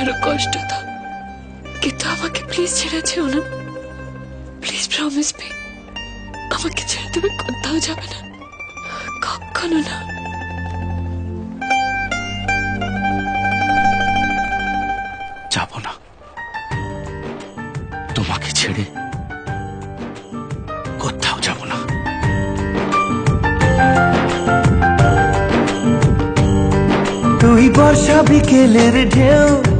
আরও কষ্ট দাও। কিন্তু আমাকে প্লিজ ছেড়ে যেও না। প্লিজ প্রমিস মি আমাকে ছেড়ে তুমি কোথাও যাবে না। কখনো না। যাব না। তোমাকে ছেড়ে কোথাও যাব না। তুই বর্ষা বিকেলের ঢেউ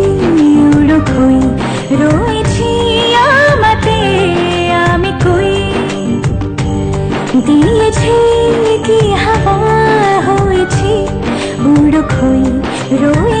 হাওয়া হয়েছি উড়ো খই রয়েছি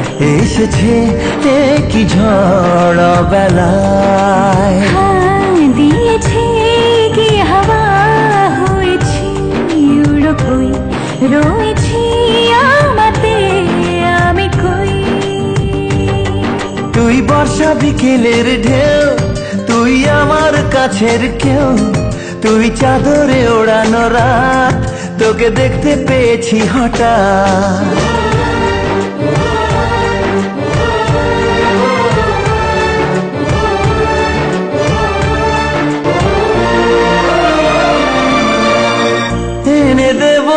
এসেছে কি ঝড় বেলায়। দিয়েছে কি হাওয়া হয়েছি কই রয়েছি আমাতে আমি কই? তুই বর্ষা বিকেলের ঢেউ তুই আমার কাছের কেউ তুই চাদরে ওড়ানো রাত তোকে দেখতে পেয়েছি হঠাৎ।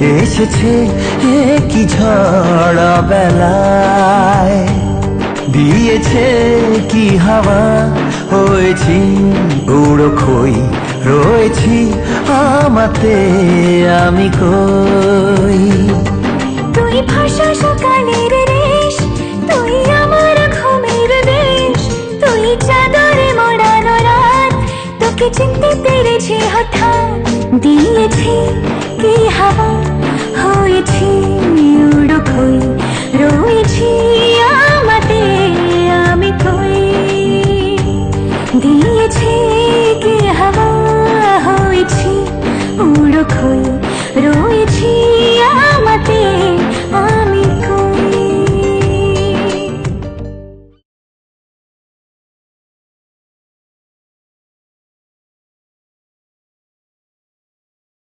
এসেছে কি ঝড় বেলায়। দিয়েছে কি হাওয়া? হয়েছি উড়ো খই, রয়েছি আমাতে আমি কই। তুই ভাষা সকালের রেশ, তুই আমার ঘুমের দেশ, তুই চাদরে মোড়ানো রাত, তোকে চিনতে পেরেছি হঠাৎ। দিয়েছি কি হাওয়া? 听。